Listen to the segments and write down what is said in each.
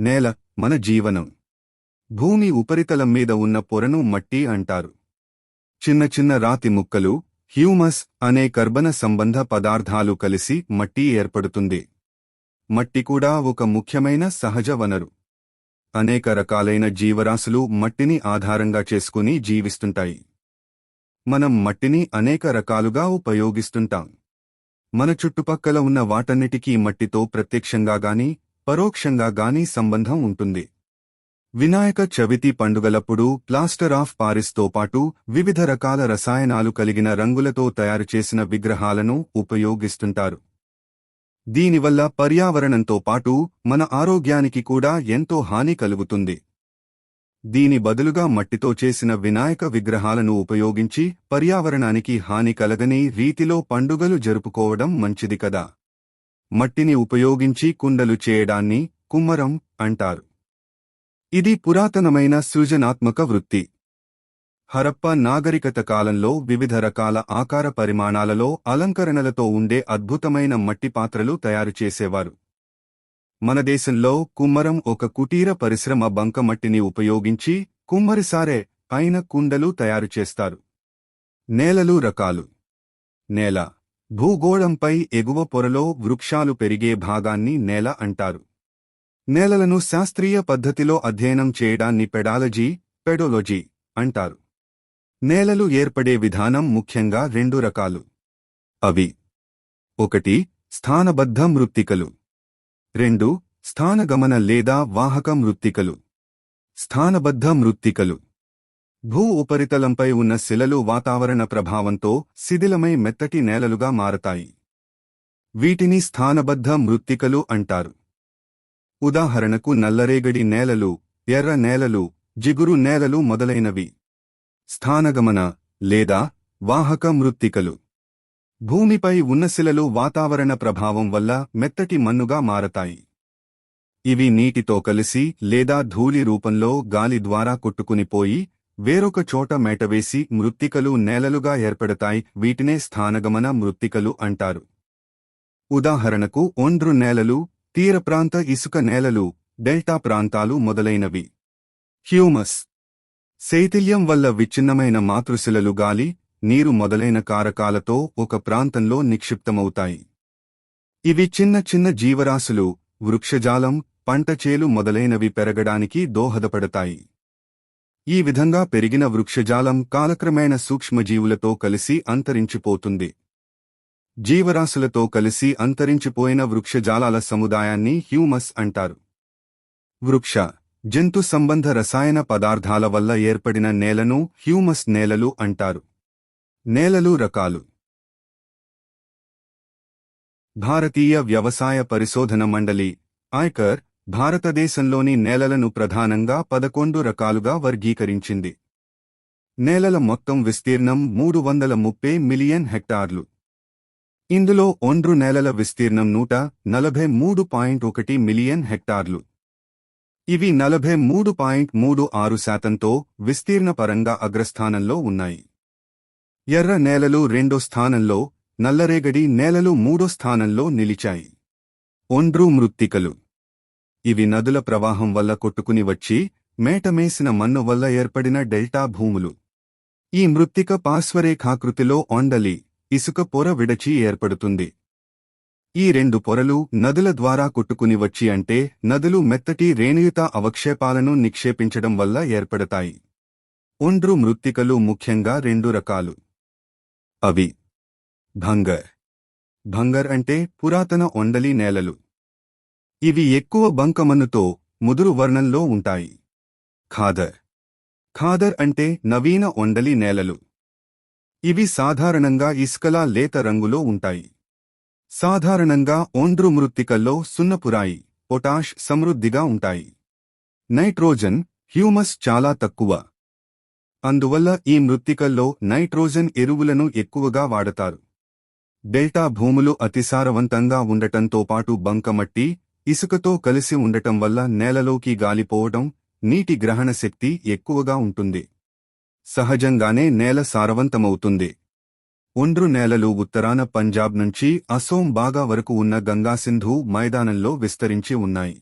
నేల మన జీవనం. భూమి ఉపరితలం మీద ఉన్న పొరను మట్టి అంటారు. చిన్న చిన్న రాతి ముక్కలు హ్యూమస్ అనే కర్బన సంబంధ పదార్థాలు కలిసి మట్టి ఏర్పడుతుంది. మట్టి కూడా ఒక ముఖ్యమైన సహజ వనరు. అనేక రకాలైన జీవరాశులు మట్టిని ఆధారంగా చేసుకుని జీవిస్తుంటాయి. మనం మట్టిని అనేక రకాలుగా ఉపయోగిస్తుంటాం. మన చుట్టుపక్కల ఉన్న వాటన్నిటికీ మట్టితో ప్రత్యక్షంగా గాని పరోక్షంగా గాని సంబంధం ఉంటుంది. వినాయక చవితి పండుగలప్పుడు ప్లాస్టర్ ఆఫ్ పారిస్తో పాటు వివిధ రకాల రసాయనాలు కలిగిన రంగులతో తయారు చేసిన విగ్రహాలను ఉపయోగిస్తుంటారు. దీనివల్ల పర్యావరణంతో పాటు మన ఆరోగ్యానికి కూడా ఎంతో హాని కలుగుతుంది. దీని బదులుగా మట్టితో చేసిన వినాయక విగ్రహాలను ఉపయోగించి పర్యావరణానికి హాని కలగని రీతిలో పండుగలు జరుపుకోవడం మంచిది కదా. మట్టిని ఉపయోగించి కుండలు చేయడాన్ని కుమ్మరం అంటారు. ఇది పురాతనమైన సృజనాత్మక వృత్తి. హరప్ప నాగరికత కాలంలో వివిధ రకాల ఆకార పరిమాణాలలో అలంకరణలతో ఉండే అద్భుతమైన మట్టి పాత్రలు తయారు చేసేవారు. మన దేశంలో కుమ్మరం ఒక కుటీర పరిశ్రమ బంకమట్టిని ఉపయోగించి కుమ్మరిసారే పైన కుండలు తయారు చేస్తారు. నేలలు రకాలు. నేల భూగోళంపై ఎగువ పొరలో వృక్షాలు పెరిగే భాగాన్ని నేల అంటారు. నేలలను శాస్త్రీయ పద్ధతిలో అధ్యయనం చేయడాన్ని పెడాలజీ పెడోలజీ అంటారు. నేలలు ఏర్పడే విధానం ముఖ్యంగా రెండు రకాలు. అవి ఒకటి స్థానబద్ధ మృత్తికలు. రెండు స్థానగమన లేదా వాహక మృత్తికలు. స్థానబద్ధ మృత్తికలు. భూ ఉపరితలంపై ఉన్న శిలలు వాతావరణ ప్రభావంతో శిథిలమై మెత్తటి నేలలుగా మారతాయి. వీటిని స్థానబద్ధ మృత్తికలు అంటారు. ఉదాహరణకు నల్లరేగడి నేలలు ఎర్ర నేలలు జిగురు నేలలు మొదలైనవి. స్థానగమన లేదా వాహక మృత్తికలు. భూమిపై ఉన్న శిలలు వాతావరణ ప్రభావం వల్ల మెత్తటి మన్నుగా మారతాయి. ఇవి నీటితో కలిసి లేదా ధూళి రూపంలో గాలి ద్వారా కొట్టుకునిపోయి వేరొక చోట మేటవేసి మృత్తికలు నేలలుగా ఏర్పడతాయి వీటినే స్థానగమన మృత్తికలు అంటారు. ఉదాహరణకు ఒండ్రు నేలలు తీరప్రాంత ఇసుక నేలలు డెల్టా ప్రాంతాలు మొదలైనవి. హ్యూమస్. శైథిల్యం వల్ల విచ్ఛిన్నమైన మాతృశిలలు గాలి నీరు మొదలైన కారకాలతో ఒక ప్రాంతంలో నిక్షిప్తమవుతాయి. ఇవి చిన్న చిన్న జీవరాశులు వృక్షజాలం పంటచేలు మొదలైనవి పెరగడానికి దోహదపడతాయి. ఈ విధంగా పెరిగిన వృక్షజాలం కాలక్రమేణ సూక్ష్మజీవులతో కలిసి అంతరించిపోతుంది. జీవరాశులతో కలిసి అంతరించిపోయిన వృక్షజాలాల సముదాయాన్ని హ్యూమస్ అంటారు. వృక్ష జంతు సంబంధ రసాయన పదార్థాల వల్ల ఏర్పడిన నేలను హ్యూమస్ నేలలు అంటారు. నేలలు రకాలు. భారతీయ వ్యవసాయ పరిశోధన మండలి ఐకర్ భారతదేశంలోని నేలలను ప్రధానంగా పదకొండు రకాలుగా వర్గీకరించింది. నేలల మొత్తం విస్తీర్ణం మూడు వందల ముప్పై మిలియన్ హెక్టార్లు. ఇందులో ఒండ్రు నేలల విస్తీర్ణం నూట నలభై మూడు పాయింట్ ఒకటి మిలియన్ హెక్టార్లు. ఇవి నలభై మూడు పాయింట్ మూడు ఆరు శాతంతో విస్తీర్ణపరంగా అగ్రస్థానంలో ఉన్నాయి. ఎర్ర నేలలు రెండో స్థానంలో నల్లరేగడి నేలలు మూడో స్థానంలో నిలిచాయి. ఒండ్రు మృత్తికలు. ఇవి నదుల ప్రవాహం వల్ల కొట్టుకుని వచ్చి మేటమేసిన మన్ను వల్ల ఏర్పడిన డెల్టా భూములు. ఈ మృత్తిక పార్శ్వరేఖాకృతిలో ఒండలి ఇసుక పొర విడచి ఏర్పడుతుంది. ఈ రెండు పొరలు నదుల ద్వారా కొట్టుకుని వచ్చి అంటే నదులు మెత్తటి రేణుయుత అవక్షేపాలను నిక్షేపించడం వల్ల ఏర్పడతాయి. ఒండ్రు మృత్తికలు ముఖ్యంగా రెండు రకాలు. అవి. భంగర్ భంగర్ అంటే పురాతన ఒండలి నేలలు. ఇవి ఎక్కువ బంకమన్నుతో ముదురు వర్ణంలో ఉంటాయి. ఖాదర్. ఖాదర్ అంటే నవీన ఒండలి నేలలు. ఇవి సాధారణంగా ఇసుకలా లేత రంగులో ఉంటాయి. సాధారణంగా ఒండ్రు మృత్తికల్లో సున్నపురాయి పొటాష్ సమృద్ధిగా ఉంటాయి. నైట్రోజన్ హ్యూమస్ చాలా తక్కువ. అందువల్ల ఈ మృత్తికల్లో నైట్రోజన్ ఎరువులను ఎక్కువగా వాడతారు. డెల్టా భూములు అతిసారవంతంగా ఉండటంతో పాటు బంకమట్టి ఇసుకతో కలిసి ఉండటం వల్ల నేలలోకి గాలిపోవడం నీటి గ్రహణ శక్తి ఎక్కువగా ఉంటుంది. సహజంగానే నేల సారవంతమవుతుంది. ఒండ్రు నేలలు ఉత్తరాన పంజాబ్ నుంచి అసోం బాగా వరకు ఉన్న గంగాసింధు మైదానంలో విస్తరించి ఉన్నాయి.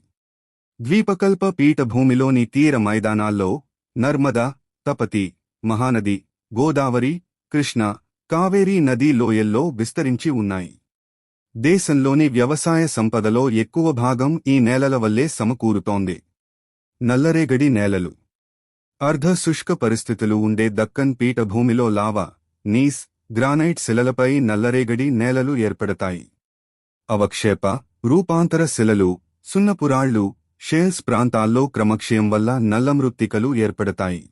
ద్వీపకల్ప పీఠభూమిలోని తీర మైదానాల్లో నర్మదా తపతి మహానది గోదావరి కృష్ణ కావేరీ నదీ లోయల్లో విస్తరించి ఉన్నాయి. దేశంలోని వ్యవసాయ సంపదలో ఎక్కువ భాగం ఈ నేలల వల్లే సమకూరుతోంది. నల్లరేగడి నేలలు. అర్ధ శుష్క పరిస్థితులు ఉండే దక్కన్ పీఠభూమిలో లావా నీస్ గ్రానైట్ శిలలపై నల్లరేగడి నేలలు ఏర్పడతాయి. అవక్షేప రూపాంతర శిలలు సున్నపురాళ్ళు షేల్స్ ప్రాంతాల్లో క్రమక్షయం వల్ల నల్లమృత్తికలు ఏర్పడతాయి.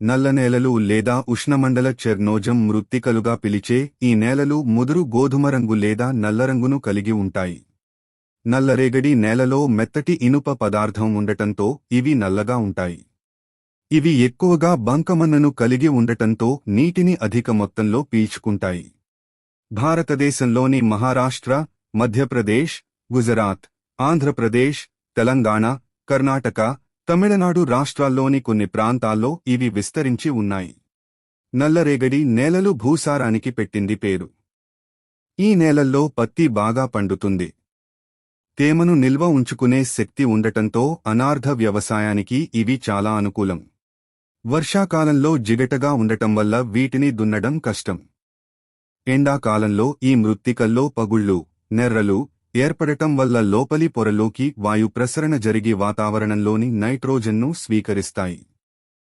నల్ల నేలలు లేదా ఉష్ణమండల చెర్నోజం మృత్తికలుగా పిలిచే ఈ నేలలు ముదురు గోధుమ రంగు లేదా నల్లరంగును కలిగి ఉంటాయి. నల్లరేగడి నేలలో మెత్తటి ఇనుప పదార్థం ఉండటంతో ఇవి నల్లగా ఉంటాయి. ఇవి ఎక్కువగా బంకమన్నను కలిగి ఉండటంతో నీటిని అధిక మొత్తంలో పీల్చుకుంటాయి. భారతదేశంలోని మహారాష్ట్ర మధ్యప్రదేశ్ గుజరాత్ ఆంధ్రప్రదేశ్ తెలంగాణ కర్ణాటక తమిళనాడు రాష్ట్రాల్లోని కొన్ని ప్రాంతాల్లో ఇవి విస్తరించి ఉన్నాయి. నల్లరేగడి నేలలు భూసారానికి పెట్టింది పేరు. ఈ నేలల్లో పత్తి బాగా పండుతుంది. తేమను నిల్వ ఉంచుకునే శక్తి ఉండటంతో అనార్ధ వ్యవసాయానికి ఇవి చాలా అనుకూలం. వర్షాకాలంలో జిగటగా ఉండటం వల్ల వీటిని దున్నడం కష్టం. ఎండాకాలంలో ఈ మృత్తికల్లో పగుళ్ళు నెర్రలు ఏర్పడటం వల్ల లోపలి పొరలోకి వాయు ప్రసరణ జరిగి వాతావరణంలోని నైట్రోజన్ను స్వీకరిస్తాయి.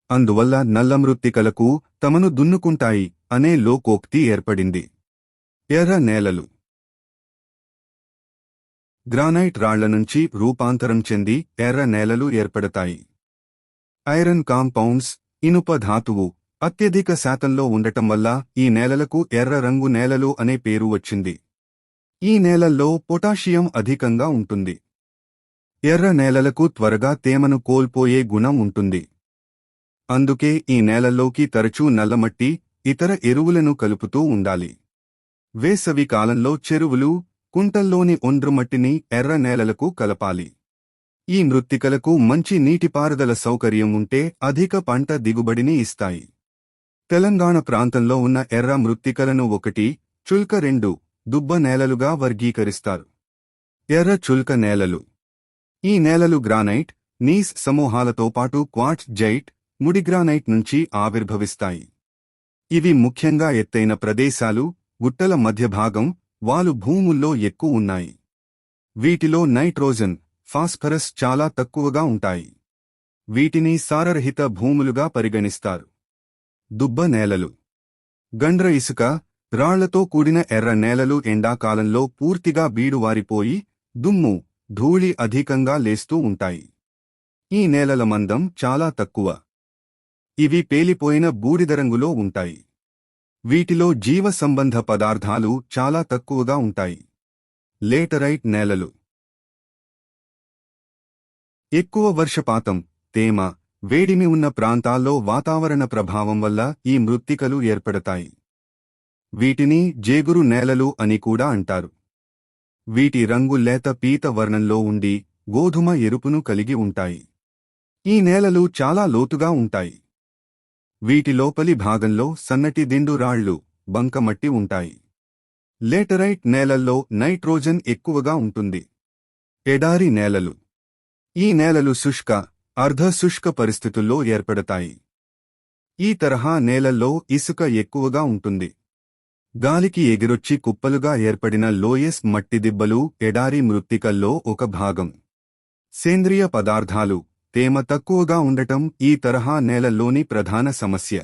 అందువల్ల నల్లమృత్తికలకు తమను దున్నుకుంటాయి అనే లోకోక్తి ఏర్పడింది. ఎర్ర నేలలు. గ్రానైట్ రాళ్ళ నుంచి రూపాంతరం చెంది ఎర్ర నేలలు ఏర్పడతాయి. ఐరన్ కాంపౌండ్స్ ఇనుప ధాతువు అత్యధిక శాతంలో ఉండటం వల్ల ఈ నేలలకు ఎర్ర రంగు నేలలు అనే పేరు వచ్చింది. ఈ నేలల్లో పొటాషియం అధికంగా ఉంటుంది. ఎర్ర నేలలకు త్వరగా తేమను కోల్పోయే గుణం ఉంటుంది. అందుకే ఈ నేలల్లోకి తరచూ నల్లమట్టి ఇతర ఎరువులను కలుపుతూ ఉండాలి. వేసవి కాలంలో చెరువులు కుంటల్లోని ఒండ్రుమట్టిని ఎర్ర నేలలకు కలపాలి. ఈ మృత్తికలకు మంచి నీటిపారుదల సౌకర్యం ఉంటే అధిక పంట దిగుబడిని ఇస్తాయి. తెలంగాణ ప్రాంతంలో ఉన్న ఎర్ర మృత్తికలను ఒకటి చుల్క రెండు దుబ్బ నేలలుగా వర్గీకరిస్తారు. ఎర్ర చుల్క నేలలు. ఈ నేలలు గ్రానైట్ నీస్ సమూహాలతో పాటు క్వార్ట్జ్ జైట్ ముడిగ్రానైట్ నుంచి ఆవిర్భవిస్తాయి. ఇవి ముఖ్యంగా ఎత్తైన ప్రదేశాలు గుట్టల మధ్యభాగం వాలు భూముల్లో ఎక్కువ ఉన్నాయి. వీటిలో నైట్రోజన్ ఫాస్ఫరస్ చాలా తక్కువగా ఉంటాయి. వీటిని సారరహిత భూములుగా పరిగణిస్తారు. దుబ్బ నేలలు. గండ్ర ఇసుక రాళ్ళతో కూడిన ఎర్ర నేలలు ఎండాకాలంలో పూర్తిగా బీడువారిపోయి దుమ్ము ధూళి అధికంగా లేస్తూ ఉంటాయి. ఈ నేలల మందం చాలా తక్కువ. ఇవి పేలిపోయిన బూడిద రంగులో ఉంటాయి. వీటిలో జీవ సంబంధ పదార్థాలు చాలా తక్కువగా ఉంటాయి. లేటరైట్ నేలలు. ఎక్కువ వర్షపాతం తేమ వేడిమి ఉన్న ప్రాంతాల్లో వాతావరణ ప్రభావం వల్ల ఈ మృత్తికలు ఏర్పడతాయి. వీటిని జేగురు నేలలు అని కూడా అంటారు. వీటి రంగు లేత పీత వర్ణంలో ఉండి గోధుమ ఎరుపును కలిగి ఉంటాయి. ఈ నేలలు చాలా లోతుగా ఉంటాయి. వీటి లోపలి భాగంలో సన్నటి దిండు రాళ్ళు బంకమట్టి ఉంటాయి. లేటరైట్ నేలల్లో నైట్రోజన్ ఎక్కువగా ఉంటుంది. ఎడారి నేలలు. ఈ నేలలు శుష్క అర్ధ శుష్క పరిస్థితుల్లో ఏర్పడతాయి. ఈ తరహా నేలల్లో ఇసుక ఎక్కువగా ఉంటుంది. గాలికి ఎగిరొచ్చి కుప్పలుగా ఏర్పడిన లోయస్ మట్టిదిబ్బలు ఎడారి మృత్తికల్లో ఒక భాగం. సేంద్రియ పదార్థాలు తేమ తక్కువగా ఉండటం ఈ తరహా నేలల్లోని ప్రధాన సమస్య.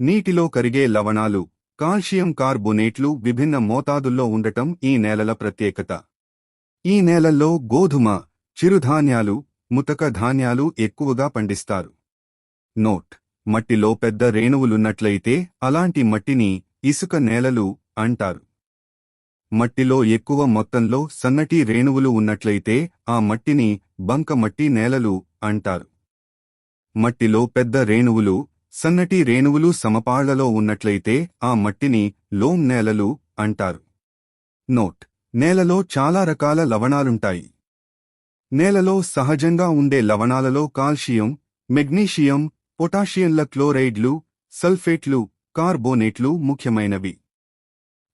నీటిలో కరిగే లవణాలు కాల్షియం కార్బోనేట్లు విభిన్న మోతాదుల్లో ఉండటం ఈ నేలల ప్రత్యేకత. ఈ నేలల్లో గోధుమ చిరుధాన్యాలు ముతక ధాన్యాలు ఎక్కువగా పండిస్తారు. నోట్. మట్టిలో పెద్ద రేణువులున్నట్లయితే అలాంటి మట్టిని ఇసుక నేలలు అంటారు. మట్టిలో ఎక్కువ మొత్తంలో సన్నటి రేణువులు ఉన్నట్లయితే ఆ మట్టిని బంక మట్టి నేలలు అంటారు. మట్టిలో పెద్ద రేణువులు సన్నటి రేణువులు సమపాళ్ళలో ఉన్నట్లయితే ఆ మట్టిని లోమ్ నేలలు అంటారు. నోట్. నేలలో చాలా రకాల లవణాలుంటాయి. నేలలో సహజంగా ఉండే లవణాలలో కాల్షియం మెగ్నీషియం పొటాషియంల క్లోరైడ్లు సల్ఫేట్లు కార్బోనేట్లు ముఖ్యమైనవి.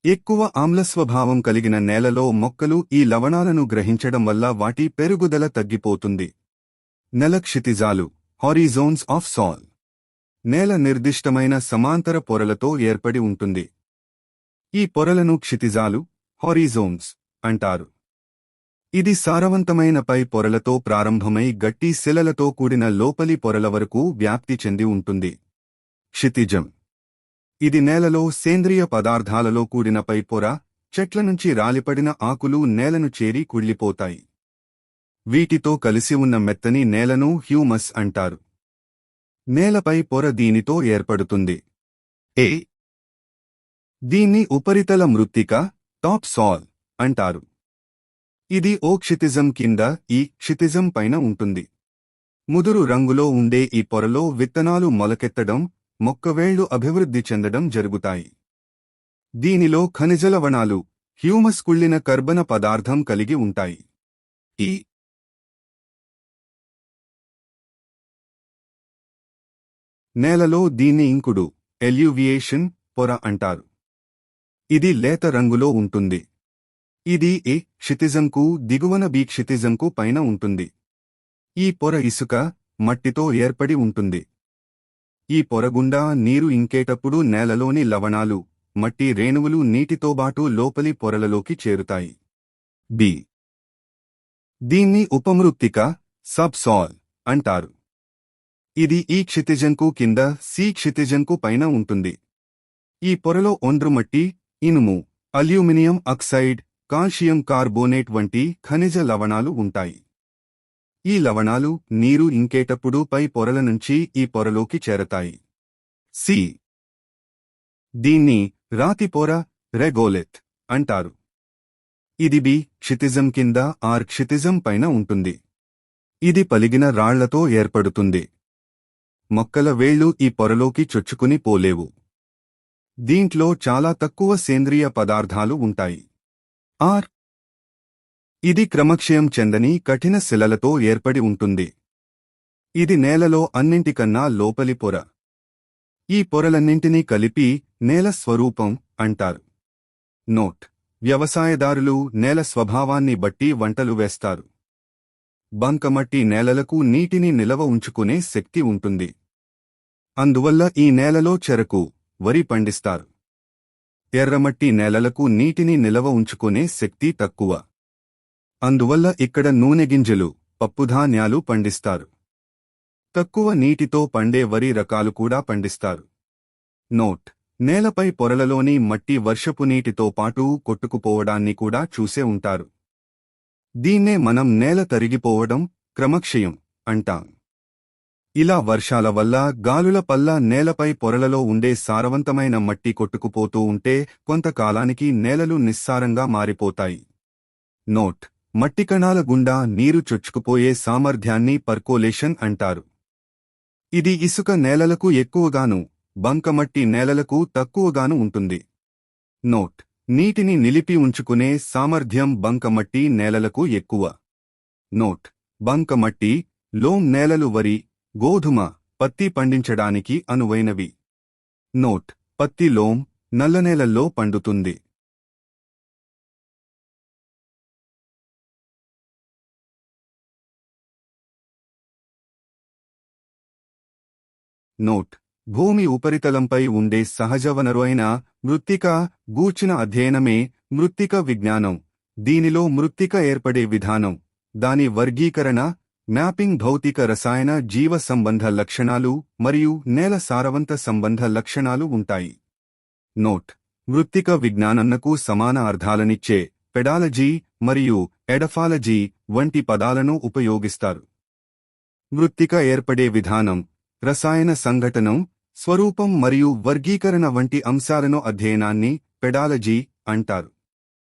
ఎక్కువ ఆమ్లస్వభావం కలిగిన నేలలో మొక్కలు ఈ లవణాలను గ్రహించడం వల్ల వాటి పెరుగుదల తగ్గిపోతుంది. నెల క్షితిజాలు హారిజోన్స్ ఆఫ్ సాల్ నేల నిర్దిష్టమైన సమాంతర పొరలతో ఏర్పడి ఉంటుంది. ఈ పొరలను క్షితిజాలు హారిజోన్స్ అంటారు. ఇది సారవంతమైన పై పొరలతో ప్రారంభమై గట్టి శిలలతో కూడిన లోపలి పొరల వరకు వ్యాప్తి చెంది ఉంటుంది. క్షితిజం. ఇది నేలలో సేంద్రియ పదార్థాలలో కూడిన పై పొర చెట్ల నుంచి రాలిపడిన ఆకులు నేలను చేరి కుళ్ళిపోతాయి. వీటితో కలిసి ఉన్న మెత్తని నేలను హ్యూమస్ అంటారు. నేలపై పొర దీనితో ఏర్పడుతుంది. ఏ. దీన్ని ఉపరితల మృత్తిక టాప్ సాల్ అంటారు. ఇది ఓ క్షితిజం కింద ఈ క్షితిజం పైన ఉంటుంది. ముదురు రంగులో ఉండే ఈ పొరలో విత్తనాలు మొలకెత్తడం మొక్కవేళ్ళు అభివృద్ధి చెందడం జరుగుతాయి. దీనిలో ఖనిజ లవణాలు హ్యూమస్ కుళ్ళిన కర్బన పదార్థం కలిగి ఉంటాయి. ఈ నేలలో దీన్ని ఇంకుడు ఎల్యూవియేషన్ పొర అంటారు. ఇది లేత రంగులో ఉంటుంది. ఇది ఏ క్షితిజంకు దిగువన బి క్షితిజంకు పైన ఉంటుంది. ఈ పొర ఇసుక మట్టితో ఏర్పడి ఉంటుంది. ఈ పొరగుండా నీరు ఇంకేటప్పుడు నేలలోని లవణాలు మట్టి రేణువులు నీటితోబాటు లోపలి పొరలలోకి చేరుతాయి. బి. దీన్ని ఉపమృత్తిక సబ్సాల్ అంటారు. ఇది ఈ క్షితిజంకు కింద సి క్షితిజంకు పైన ఉంటుంది. ఈ పొరలో ఒండ్రుమట్టి ఇనుము అల్యూమినియం ఆక్సైడ్ కాల్షియం కార్బోనేట్ వంటి ఖనిజ లవణాలు ఉంటాయి. ఈ లవణాలు నీరు ఇంకేటప్పుడు పై పొరల నుంచి ఈ పొరలోకి చేరతాయి. సి. దీన్ని రాతి పొర రెగోలెత్ అంటారు. ఇది బి. క్షితిజం కింద ఆర్ క్షితిజం పైన ఉంటుంది. ఇది పలిగిన రాళ్ళతో ఏర్పడుతుంది. మొక్కల వేళ్ళు ఈ పొరలోకి చొచ్చుకుని పోలేవు. దీంట్లో చాలా తక్కువ సేంద్రియ పదార్థాలు ఉంటాయి. ఆర్. ఇది క్రమక్షయం చెందని కఠిన శిలలతో ఏర్పడి ఉంటుంది. ఇది నేలలో అన్నింటికన్నా లోపలి పొర. ఈ పొరలన్నింటినీ కలిపి నేల స్వరూపం అంటారు. నోట్. వ్యవసాయదారులు నేల స్వభావాన్ని బట్టి వంటలు వేస్తారు. బంకమట్టి నేలలకు నీటిని నిలవ ఉంచుకునే శక్తి ఉంటుంది. అందువల్ల ఈ నేలలో చెరకు వరి పండిస్తారు. ఎర్రమట్టి నేలలకు నీటిని నిలవ ఉంచుకునే శక్తి తక్కువ. అందువల్ల ఇక్కడ నూనె గింజలు పప్పుధాన్యాలు పండిస్తారు. తక్కువ నీటితో పండే వరి రకాలు కూడా పండిస్తారు. నోట్. నేలపై పొరలలోని మట్టి వర్షపు నీటితో పాటు కొట్టుకుపోవడాన్ని కూడా చూసే ఉంటారు. దీన్నే మనం నేల తరిగిపోవడం క్రమక్షయం అంటాం. ఇలా వర్షాల వల్ల గాలుల పల్ల నేలపై పొరలలో ఉండే సారవంతమైన మట్టి కొట్టుకుపోతూ ఉంటే కొంతకాలానికి నేలలు నిస్సారంగా మారిపోతాయి. నోట్. మట్టి కణాల గుండా నీరు చొచ్చుకుపోయే సామర్థ్యాన్ని పర్కోలేషన్ అంటారు. ఇది ఇసుక నేలలకు ఎక్కువగాను బంకమట్టి నేలలకు తక్కువగాను ఉంటుంది. నోట్. నీటిని నిలిపి ఉంచుకునే సామర్థ్యం బంకమట్టి నేలలకు ఎక్కువ. నోట్. బంకమట్టి లోం నేలలు వరి గోధుమ పత్తి పండించడానికి అనువైనవి. నోట్. పత్తి లోం నల్లనేలల్లో పండుతుంది. నోట్. భూమి ఉపరితలంపై ఉండే సహజ వనరు అయిన మృత్తిక గూర్చిన అధ్యయనమే మృత్తిక విజ్ఞానం. దీనిలో మృత్తిక ఏర్పడే విధానం దాని వర్గీకరణ మ్యాపింగ్ భౌతిక రసాయన జీవ సంబంధ లక్షణాలు మరియు నేల సారవంత సంబంధ లక్షణాలు ఉంటాయి. నోట్. మృత్తిక విజ్ఞానన్నకు సమాన అర్థాలనిచ్చే పెడాలజీ మరియు ఎడఫాలజీ వంటి పదాలను ఉపయోగిస్తారు. మృత్తిక ఏర్పడే విధానం రసాయన సంఘటనం స్వరూపం మరియు వర్గీకరణ వంటి అంశాలను అధ్యయనాన్ని పెడాలజీ అంటారు.